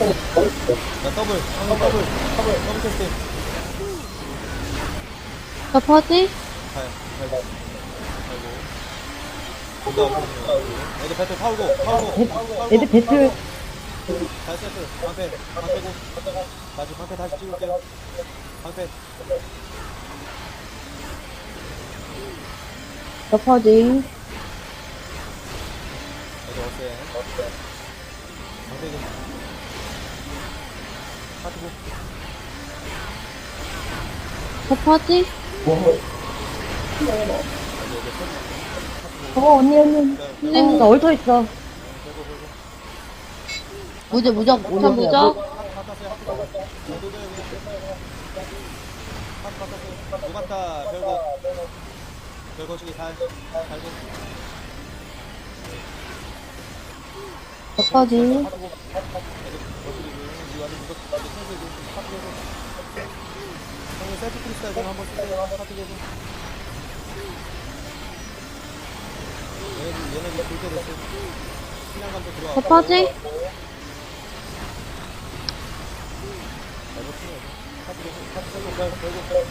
나 더블, 방금 더블, 더블, 더블 테스트. 저 퍼지? 가요, 갈고. 갈고. 누가 없거든요. 애들 배틀 파우고, 파우고, 파우고. 애들 배틀 다시 세트, 방패, 방패고. 다시 방패 다시 찍을게요. 방패. 저 퍼지? 애들 어때? 방패 좀. 파트고. 저 퍼지? 어 언니 언니 네. 나 얼터 있어 무적, 무적, 저 무적? 누갔다 별거 별거 주기 달 달고 저 퍼지? 하고 애들 거주기고 이 와서 무적 이제 청소기고 파트에서 형님 셀프 크리스탈 좀 한번 쓰세요 파트에서 얘네들 얘네들 돌때 됐어 들어와 파트에서 별 별거 별거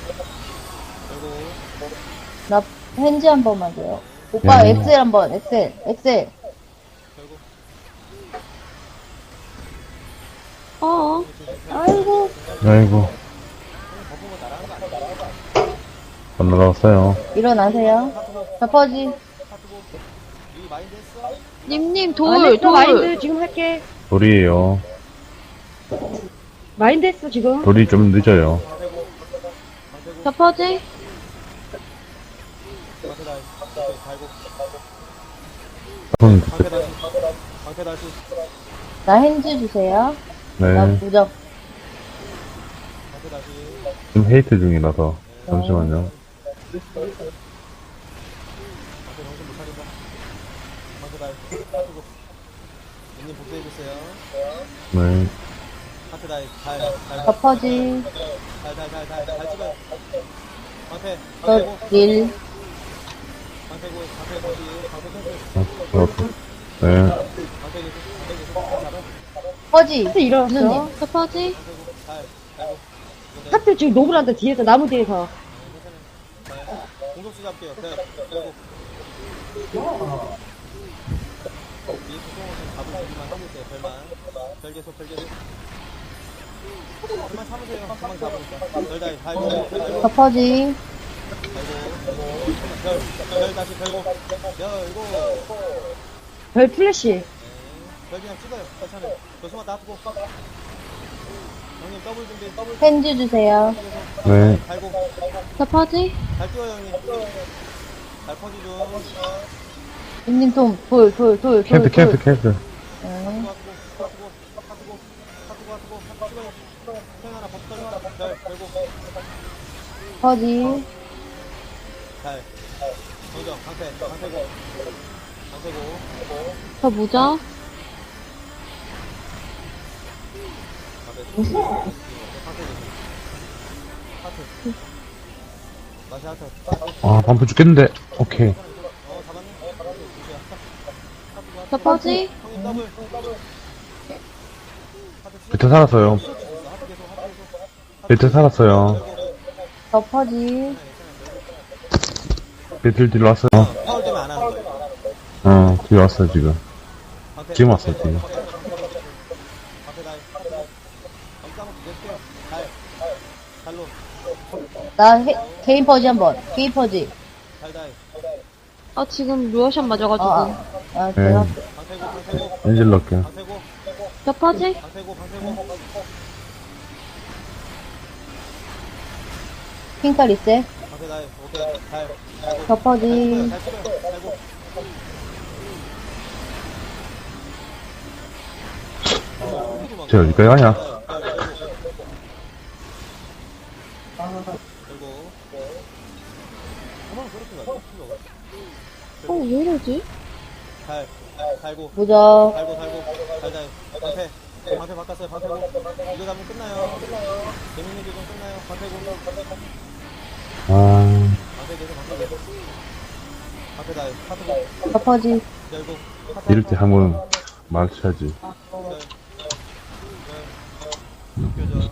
나 펜지 한 번만 줘요. 오빠 네. 엑셀 한 번, 엑셀, 엑셀. 아이고. 아이고, 안 날아왔어요. 일어나세요. 했어? 님님, 안 돌, 했어 돌. 마인드 지금 할게 돌이에요. 마인드 했어 지금 돌이 좀 늦어요. 방패 다시 방패 다시 나 핸즈 주세요. 나 네. 무적. 지금 헤이트 중이라서. 잠시만요. 복수해주세요 네. 달 달, 달? 달, 달, 달 찍어요 방패 저 방패고 일. 방패 고 방패 거기 방패 캔슬 어, 그렇고. 네. 방패 계속 방패 계속 잡아 퍼지? 하트 일어났어 달 달고 하트 지금 노블한테 뒤에서 나무 뒤에서. 공격수 잡게요. 이 별만 별 계속 별 계속 그만 참으세요 금방 잡으니까 별달 달고 별달고 저 퍼지? 별, 별 다시 별고 별고 별 플래시. 별 그냥 찍어요. 괜찮아요 조심하 놔두고 형님 더블 준비 더블 핸즈 주세요. 네. 달고 저 퍼지? 잘 뛰어요 형님 잘 퍼지 좀 님님 좀, 돌. 응. 찍어요 하나 버터 별 별고 퍼지? 잘 정정 방패 방패고 방패고 저 무적? 하트 맛이 하트 아, 반프 죽겠는데. 오케이. 어 잡았네 굿이야 저 퍼지? 형님 더블 더블 하트 배트 살았어요. 하트 계속 하트 계속 배트 살았어요. 저 퍼지? 배틀 뒤로 왔어요. 파울 때문에 안 하는 거예요 어, 뒤로 왔어요, 지금. 지금 왔어요, 지금. 방패 달 방패 한번 이겼게요 달 달로 나 해, 개인 퍼지 한 번. 개인 퍼지. 달달 아, 지금 루어션 맞아가지고. 어, 아, 아, 네. 제가. 방패고 방패고 엔질 넣을게요. 저 퍼지? 방패고 핑크 리셋. 방패 달 오케이 달 달고 저 퍼지. 잘 찍어요 달고 쟤 어디까지 가냐? 그리고 한번 그렇게 가요 어, 왜 이러지? 달 달고 무적. 달고 달고 달달 방패 방패 바꿨어요 방패고 이거 잡으면 끝나요 재밌는 게좀 끝나요 방패고 아, 방패 계속 방패 계속 방패 달 파트고 저 퍼지. 열고 이럴 때 한번 마주쳐야지. 별, 별, 느껴져.